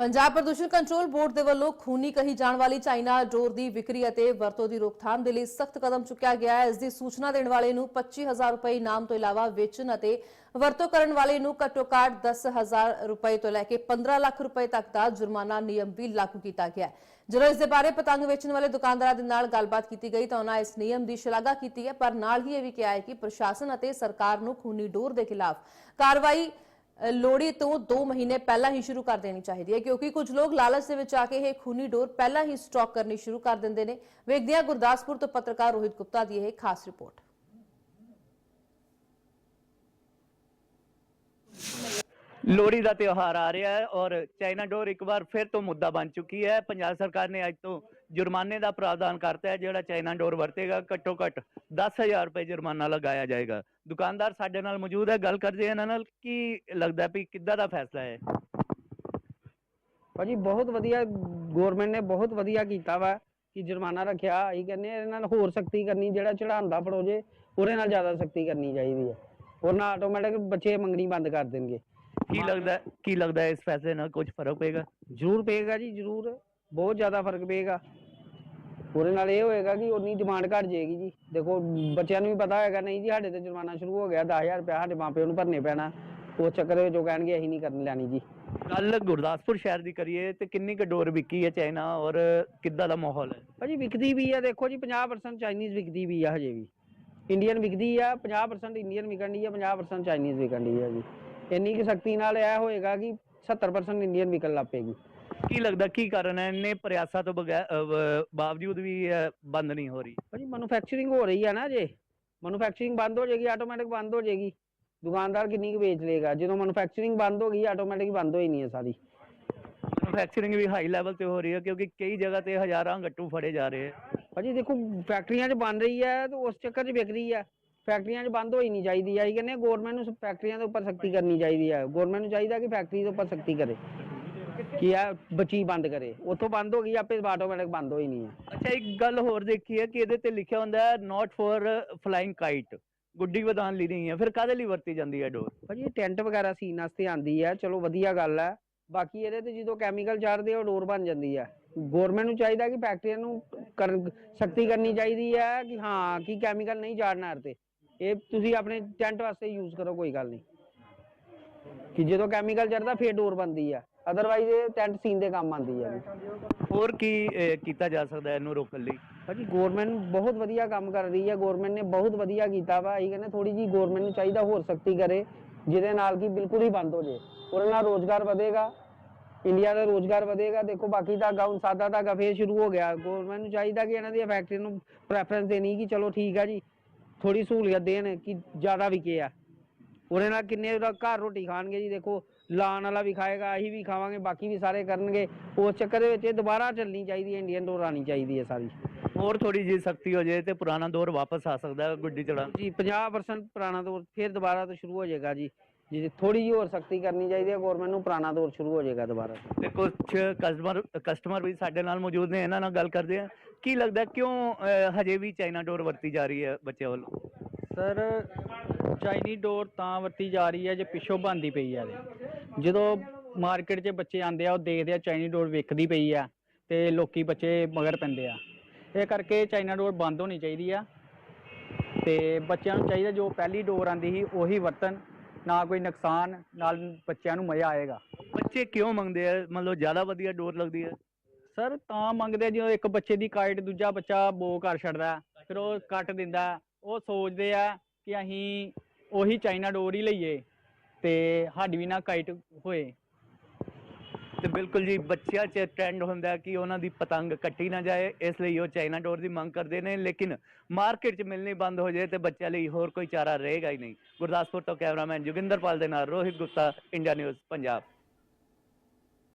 ਪੰਜਾਬ ਪ੍ਰਦੂਸ਼ਣ control board ਦੇ ਵੱਲੋਂ ਖੂਨੀ ਕਹੀ ਜਾਣ ਵਾਲੀ ਚਾਈਨਾ ਡੋਰ ਦੀ ਵਿਕਰੀ ਅਤੇ ਵਰਤੋਂ ਦੀ ਰੋਕਥਾਮ ਦੇ ਲਈ ਸਖਤ ਕਦਮ ਚੁੱਕਿਆ ਗਿਆ ਹੈ। ਇਸ ਦੀ ਸੂਚਨਾ ਦੇਣ ਵਾਲੇ ਨੂੰ 25000 ਰੁਪਏ ਇਨਾਮ ਤੋਂ ਇਲਾਵਾ ਵੇਚਣ ਅਤੇ ਵਰਤੋਂ ਕਰਨ ਵਾਲੇ ਨੂੰ ਘੱਟੋ-ਘੱਟ 10000 ਰੁਪਏ ਤੋਂ ਲੈ ਕੇ 15 ਲੱਖ ਰੁਪਏ ਤੱਕ ਦਾ ਜੁਰਮਾਨਾ ਨਿਯਮ ਵੀ ਲਾਗੂ ਕੀਤਾ ਗਿਆ ਹੈ। ਜਦੋਂ ਇਸ ਦੇ ਬਾਰੇ ਪਤੰਗ ਵੇਚਣ ਵਾਲੇ ਦੁਕਾਨਦਾਰਾਂ ਦੇ ਨਾਲ ਗੱਲਬਾਤ ਕੀਤੀ ਗਈ ਤਾਂ ਉਹਨਾਂ ਇਸ ਨਿਯਮ ਦੀ ਸ਼ਲਾਘਾ ਕੀਤੀ ਹੈ, ਪਰ ਨਾਲ ਹੀ ਇਹ ਵੀ ਕਿਹਾ ਹੈ ਕਿ ਪ੍ਰਸ਼ਾਸਨ ਅਤੇ ਸਰਕਾਰ ਨੂੰ ਖੂਨੀ ਡੋਰ ਦੇ ਖਿਲਾਫ ਕਾਰਵਾਈ ਲੋੜੀ ਤੋਂ 2 ਮਹੀਨੇ ਪਹਿਲਾਂ ਹੀ ਸ਼ੁਰੂ ਕਰ ਦੇਣੀ ਚਾਹੀਦੀ ਹੈ, ਕਿਉਂਕਿ ਕੁਝ ਲੋਕ ਲਾਲਚ ਦੇ ਵਿੱਚ ਆ ਕੇ ਇਹ ਖੂਨੀ ਡੋਰ ਪਹਿਲਾਂ ਹੀ ਸਟਾਕ ਕਰਨੀ ਸ਼ੁਰੂ ਕਰ ਦਿੰਦੇ ਨੇ। ਵੇਖਦੇ ਗੁਰਦਾਸਪੁਰ ਤੋਂ ਪੱਤਰਕਾਰ ਰੋਹਿਤ ਗੁਪਤਾ ਦੀ ਇਹ ਖਾਸ ਰਿਪੋਰਟ। ਲੋਹੜੀ ਦਾ ਤਿਉਹਾਰ ਆ ਰਿਹਾ ਹੈ ਔਰ ਚਾਈਨਾ ਡੋਰ ਇੱਕ ਵਾਰ ਫਿਰ ਤੋਂ ਮੁੱਦਾ ਬਣ ਚੁੱਕੀ ਹੈ। ਪੰਜਾਬ ਸਰਕਾਰ ਨੇ ਅੱਜ ਤੋਂ ਜੁਰਮਾਨੇ ਦਾ ਪ੍ਰਾਵਧਾਨ ਕਰਤਾ ਹੈ ਜਿਹੜਾ ਚਾਈਨਾ ਡੋਰ ਵਰਤੇਗਾ ਘੱਟੋ ਘੱਟ 10000 ਰੁਪਏ ਜੁਰਮਾਨਾ ਲਗਾਇਆ ਜਾਏਗਾ। ਦੁਕਾਨਦਾਰ ਸਾਡੇ ਨਾਲ ਮੌਜੂਦ ਹੈ ਗੱਲ ਕਰਦੇ ਇਹਨਾਂ ਨਾਲ ਕੀ ਲੱਗਦਾ ਵੀ ਕਿੱਦਾਂ ਦਾ ਫੈਸਲਾ ਹੈ? ਭਾਜੀ ਬਹੁਤ ਵਧੀਆ ਗਵਰਨਮੈਂਟ ਨੇ ਬਹੁਤ ਵਧੀਆ ਕੀਤਾ ਵਾ ਕਿ ਜੁਰਮਾਨਾ ਰੱਖਿਆ ਅਸੀਂ ਕਹਿੰਦੇ ਇਹਦੇ ਨਾਲ ਹੋਰ ਸਖਤੀ ਕਰਨੀ ਜਿਹੜਾ ਚੜਾਉਂਦਾ ਫੜੋ ਜੇ ਉਹਦੇ ਨਾਲ ਜ਼ਿਆਦਾ ਸਖਤੀ ਕਰਨੀ ਚਾਹੀਦੀ ਹੈ। ਉਹ ਨਾਲ ਆਟੋਮੈਟਿਕ ਬੱਚੇ ਮੰਗਣੀ ਬੰਦ ਕਰ ਦੇਣਗੇ। ਕੀ ਲੱਗਦਾ ਕੀ ਲੱਗਦਾ ਇਸ ਫੈਸਲੇ ਨਾਲ ਕੁਝ ਫ਼ਰਕ ਪਏਗਾ? ਜ਼ਰੂਰ ਪਏਗਾ ਜੀ ਜ਼ਰੂਰ। ਬਹੁਤ ਜ਼ਿਆਦਾ ਫ਼ਰਕ ਪਏਗਾ। ਉਹਦੇ ਨਾਲ ਇਹ ਹੋਏਗਾ ਕਿ ਉਨੀ ਡਿਮਾਂਡ ਘਟ ਜਾਏਗੀ ਜੀ। ਦੇਖੋ ਬੱਚਿਆਂ ਨੂੰ ਵੀ ਪਤਾ ਹੋਏਗਾ ਨਹੀਂ ਜੀ ਸਾਡੇ ਤੇ ਜੁਰਮਾਨਾ ਸ਼ੁਰੂ ਹੋ ਗਿਆ 10000 ਰੁਪਇਆ ਸਾਡੇ ਮਾਪਿਆਂ ਨੂੰ ਭਰਨੇ ਪੈਣਾ। ਉਸ ਚੱਕਰ ਵਿੱਚ ਉਹ ਕਹਿਣਗੇ ਅਸੀਂ ਨਹੀਂ ਕਰਨ ਲੈਣੀ ਜੀ। ਗੱਲ ਗੁਰਦਾਸਪੁਰ ਸ਼ਹਿਰ ਦੀ ਕਰੀਏ ਤੇ ਕਿੰਨੀ ਕੁ ਡੋਰ ਵਿਕੀ ਹੈ ਚਾਈਨਾ ਔਰ ਕਿੱਦਾਂ ਦਾ ਮਾਹੌਲ ਹੈ? ਭਾਜੀ ਵਿਕਦੀ ਵੀ ਆ ਦੇਖੋ ਜੀ 50% ਚਾਈਨੀਜ਼ ਵਿਕਦੀ ਵੀ ਆ ਹਜੇ ਵੀ। ਇੰਡੀਅਨ ਵਿਕਦੀ ਆ 50% ਇੰਡੀਅਨ ਵਿਕਣ ਦੀ ਆ 50% ਚਾਈਨੀਜ਼ ਵਿਕਣ ਦੀ ਆ ਜੀ। ਇੰਨੀ ਕਿ ਸਖਤੀ ਨਾਲ ਇਹ ਹੋਏਗਾ ਕਿ 70% ਇੰਡੀਅਨ ਵਿਕਣ ਲੱਗ ਪਏਗੀ। ਕੀ ਲੱਗਦਾ ਕੀ ਕਾਰਨ ਹੈ? ਇੰਨੇ ਪ੍ਰਯਾਸਾਂ ਤੋਂ ਬਗੈਰ ਬਾਵਜੂਦ ਵੀ ਇਹ ਬੰਦ ਨਹੀਂ ਹੋ ਰਹੀ। ਭਾਜੀ ਮੈਨੂਫੈਕਚਰਿੰਗ ਹੋ ਰਹੀ ਆ ਨਾ ਜੇ ਮੈਨੂਫੈਕਚਰਿੰਗ ਬੰਦ ਹੋ ਜਾਏਗੀ ਆਟੋਮੈਟਿਕ ਬੰਦ ਹੋ ਜਾਏਗੀ। ਦੁਕਾਨਦਾਰ ਕਿੰਨੀ ਕੁ ਵੇਚ ਲੇਗਾ ਜਦੋਂ ਮੈਨੂਫੈਕਚਰਿੰਗ ਬੰਦ ਹੋ ਗਈ ਆਟੋਮੈਟਿਕ ਬੰਦ ਹੋਈ ਨਹੀਂ ਹੈ ਸਾਰੀ। ਮੈਨੂਫੈਕਚਰਿੰਗ ਵੀ ਹਾਈ ਲੈਵਲ ਤੇ ਹੋ ਰਹੀ ਹੈ ਕਿਉਂਕਿ ਕਈ ਜਗ੍ਹਾ ਤੇ ਹਜ਼ਾਰਾਂ ਗੱਟੂ ਫੜੇ ਜਾ ਰਹੇ ਹੈ। ਭਾਜੀ ਦੇਖੋ ਫੈਕਟਰੀਆਂ 'ਚ ਬਣ ਰਹੀ ਹੈ ਤੇ ਉਸ ਚੱਕਰ 'ਚ ਵਿਕ ਰਹੀ ਹੈ। ਫੈਕਟਰੀਆਂ 'ਚ ਬੰਦ ਹੋਈ ਨਹੀਂ ਚਾਹੀਦੀ ਆ ਇਹ ਕਹਿੰਦੇ ਗਵਰਨਮੈਂਟ ਨੂੰ ਫੈਕਟਰੀਆਂ ਦੇ ਉੱਪਰ ਸਖਤੀ ਕਰਨੀ ਚਾਹੀਦੀ ਹੈ। ਗਵਰਨਮੈਂਟ ਨੂੰ ਚਾਹੀਦਾ ਕਿ ਫੈਕਟਰੀ ਦੇ ਉੱਪਰ ਸਖਤੀ ਕਰੇ। ਕਿ ਆ ਬੱਚੀ ਬੰਦ ਕਰੇ। ਉੱਥੋਂ ਬੰਦ ਹੋ ਗਈ ਆਪੇ ਆਟੋਮੈਟਿਕ ਬੰਦ ਹੋਈ ਨਹੀਂ ਹੈ। ਅੱਛਾ ਇੱਕ ਗੱਲ ਹੋਰ ਦੇਖੀ ਹੈ ਕਿ ਇਹਦੇ ਤੇ ਲਿਖਿਆ ਹੁੰਦਾ ਹੈ ਨਾਟ ਫॉर ਫਲਾਈਂਗ ਕਾਈਟ ਗੁੱਡੀ ਵਧਾਉਣ ਲਈ ਨਹੀਂ ਹੈ। ਫਿਰ ਕਾਹਦੇ ਲਈ ਵਰਤੀ ਜਾਂਦੀ ਹੈ ਡੋਰ? ਭਾਜੀ ਇਹ ਟੈਂਟ ਵਗੈਰਾ ਸੀਨ ਵਾਸਤੇ ਆਂਦੀ ਹੈ। ਚਲੋ ਵਧੀਆ ਗੱਲ ਹੈ। ਬਾਕੀ ਇਹਦੇ ਤੇ ਜਦੋਂ ਕੈਮੀਕਲ ਚੜਦੇ ਉਹ ਡੋਰ ਬਣ ਜਾਂਦੀ ਹੈ। ਗਵਰਨਮੈਂਟ ਨੂੰ ਚਾਹੀਦਾ ਕਿ ਫੈਕਟਰੀਆਂ ਨੂੰ ਕਰ ਸਖਤੀ ਕਰਨੀ ਚਾਹੀਦੀ ਹੈ ਕਿ ਹਾਂ ਕਿ ਕੈਮੀਕਲ ਨਹੀਂ ਚਾੜਨਾ ਇਹਦੇ ਤੇ। ਇਹ ਤੁਸੀਂ ਆਪਣੇ ਟੈਂਟ ਵਾਸਤੇ ਯੂਜ਼ ਕਰੋ ਕੋਈ ਗੱਲ ਨਹੀਂ। ਕਿ ਜਦੋਂ ਕੈਮੀਕਲ ਚੜਦਾ ਫੇਰ ਡੋਰ ਬਣਦੀ ਹੈ। ਅਦਰਵਾਈਜ਼ ਇਹ ਟੈਂਟ ਸੀਨ ਦੇ ਕੰਮ ਆਂਦੀ ਹੈ ਜੀ। ਹੋਰ ਕੀ ਅਹ, ਕੀਤਾ ਜਾ ਸਕਦਾ ਹੈ ਇਹਨੂੰ ਰੋਕਣ ਲਈ? ਭਾਜੀ ਗਵਰਨਮੈਂਟ ਬਹੁਤ ਵਧੀਆ ਕੰਮ ਕਰ ਰਹੀ ਹੈ ਗਵਰਨਮੈਂਟ ਨੇ ਬਹੁਤ ਵਧੀਆ ਕੀਤਾ ਵਾ। ਅਸੀਂ ਕਹਿੰਦੇ ਥੋੜੀ ਜੀ ਗਵਰਨਮੈਂਟ ਨੂੰ ਚਾਹੀਦਾ ਹੋਰ ਸਖਤੀ ਕਰੇ ਜਿਹਦੇ ਨਾਲ ਕਿ ਬਿਲਕੁਲ ਹੀ ਬੰਦ ਹੋ ਜੇ ਉਹਦੇ ਨਾਲ ਰੋਜ਼ਗਾਰ ਵਧੇਗਾ। ਇੰਡੀਆ ਦਾ ਰੋਜ਼ਗਾਰ ਵਧੇਗਾ। ਦੇਖੋ ਬਾਕੀ ਧਾਗਾ ਹੁਣ ਸਾਦਾ ਧਾਗਾ ਫੇਰ ਸ਼ੁਰੂ ਹੋ ਗਿਆ। ਗਵਰਨਮੈਂਟ ਨੂੰ ਚਾਹੀਦਾ ਕਿ ਇਹਨਾਂ ਦੀ ਫੈਕਟਰੀ ਨੂੰ ਪ੍ਰੈਫਰੈਂਸ ਦੇਣੀ ਕਿ ਚਲੋ ਠੀਕ ਆ ਜੀ। ਥੋੜੀ ਸਹੂਲੀਅਤ ਦੇਣ ਕਿ ਜ਼ਿਆਦਾ ਵਿਕੇ ਆ। ਉਹਦੇ ਨਾਲ ਕਿੰਨੇ ਦਾ ਘਰ ਰੋਟੀ ਖਾਣਗੇ ਜੀ। ਦੇਖੋ ਲਾਣ ਵਾਲਾ ਵੀ ਖਾਏਗਾ ਅਸੀਂ ਵੀ ਖਾਵਾਂਗੇ ਬਾਕੀ ਵੀ ਸਾਰੇ ਕਰਨਗੇ। ਉਸ ਚੱਕਰ ਦੇ ਵਿੱਚ ਇਹ ਦੁਬਾਰਾ ਚੱਲਣੀ ਚਾਹੀਦੀ ਹੈ ਇੰਡੀਅਨ ਡੋਰ ਆਣੀ ਚਾਹੀਦੀ ਹੈ ਸਾਰੀ। ਹੋਰ ਥੋੜੀ ਜਿਹੀ ਸਖਤੀ ਹੋ ਜਾਏ ਤੇ ਪੁਰਾਣਾ ਦੌਰ ਵਾਪਸ ਆ ਸਕਦਾ ਹੈ ਗੁੱਡੀ ਚੜਾਉਣ ਜੀ 50% ਪੁਰਾਣਾ ਦੌਰ ਫਿਰ ਦੁਬਾਰਾ ਤੋਂ ਸ਼ੁਰੂ ਹੋ ਜਾਏਗਾ ਜੀ। ਜੀ ਥੋੜੀ ਜਿਹੀ ਹੋਰ ਸਖਤੀ ਕਰਨੀ ਚਾਹੀਦੀ ਹੈ ਗਵਰਨਮੈਂਟ ਨੂੰ ਪੁਰਾਣਾ ਦੌਰ ਸ਼ੁਰੂ ਹੋ ਜਾਏਗਾ ਦੁਬਾਰਾ ਤੇ। ਕੁਝ ਕਸਟਮਰ ਕਸਟਮਰ ਵੀ ਸਾਡੇ ਨਾਲ ਮੌਜੂਦ ਨੇ ਇਹਨਾਂ ਨਾਲ ਗੱਲ ਕਰਦੇ ਆ ਕੀ ਲੱਗਦਾ ਕਿਉਂ ਅਹ, ਹਜੇ ਵੀ ਚਾਈਨਾ ਡੋਰ ਵਰਤੀ ਜਾ ਰਹੀ ਹੈ ਬੱਚਿਆਂ ਵੱਲੋਂ? ਸਰ ਚਾਈਨੀ ਡੋਰ ਤਾਂ ਵਰਤੀ ਜਾ ਰਹੀ ਹੈ ਜੇ ਪਿੱਛੋਂ ਬੰਦੀ ਪਈ ਆ ਜਦੋਂ ਮਾਰਕੀਟ 'ਚ ਬੱਚੇ ਆਉਂਦੇ ਆ ਉਹ ਦੇਖਦੇ ਆ ਚਾਈਨੀ ਡੋਰ ਵਿਕਦੀ ਪਈ ਆ ਤੇ ਲੋਕੀ ਬੱਚੇ ਮਗਰ ਪੈਂਦੇ ਆ। ਇਹ ਕਰਕੇ ਚਾਈਨਾ ਡੋਰ ਬੰਦ ਹੋਣੀ ਚਾਹੀਦੀ ਆ ਤੇ ਬੱਚਿਆਂ ਨੂੰ ਚਾਹੀਦਾ ਜੋ ਪਹਿਲੀ ਡੋਰ ਆਂਦੀ ਸੀ ਉਹੀ ਵਰਤਨ ਨਾ ਕੋਈ ਨੁਕਸਾਨ ਨਾਲ ਬੱਚਿਆਂ ਨੂੰ ਮਜ਼ਾ ਆਏਗਾ। ਬੱਚੇ ਕਿਉਂ ਮੰਗਦੇ ਆ? ਮਤਲਬ ਜ਼ਿਆਦਾ ਵਧੀਆ ਡੋਰ ਲੱਗਦੀ ਹੈ ਸਰ ਤਾਂ ਮੰਗਦੇ ਆ ਜਦੋਂ ਇੱਕ ਬੱਚੇ ਦੀ ਕਾਈਟ ਦੂਜਾ ਬੱਚਾ ਬੋ ਕਰ ਛੱਡਦਾ ਫਿਰ ਉਹ ਕੱਟ ਦਿੰਦਾ ਉਹ ਸੋਚਦੇ ਆ ਕਿ ਅਸੀਂ ਉਹੀ ਚਾਈਨਾ ਡੋਰ ਹੀ ਲਈਏ। ਤੇ ਸਾਡੀ ਵੀ ਨਾ ਕਾਈਟ ਹੋਏ। ਤੇ ਬਿਲਕੁਲ ਜੀ ਬੱਚਿਆਂ 'ਚ ਟ੍ਰੈਂਡ ਹੁੰਦਾ ਕਿ ਉਹਨਾਂ ਦੀ ਪਤੰਗ ਕੱਟੀ ਨਾ ਜਾਏ, ਇਸ ਲਈ ਉਹ ਚਾਈਨਾ ਡੋਰ ਦੀ ਮੰਗ ਕਰਦੇ ਨੇ, ਲੇਕਿਨ ਮਾਰਕੀਟ 'ਚ ਮਿਲਣੀ ਬੰਦ ਹੋ ਜਾਏ ਤੇ ਬੱਚਿਆਂ ਲਈ ਹੋਰ ਕੋਈ ਚਾਰਾ ਰਹੇਗਾ ਹੀ ਨਹੀਂ। ਗੁਰਦਾਸਪੁਰ ਤੋਂ ਕੈਮਰਾਮੈਨ ਜੋਗਿੰਦਰਪਾਲ ਦੇ ਨਾਲ ਰੋਹਿਤ ਗੁਪਤਾ, ਇੰਡੀਆ ਨਿਊਜ਼, ਪੰਜਾਬ।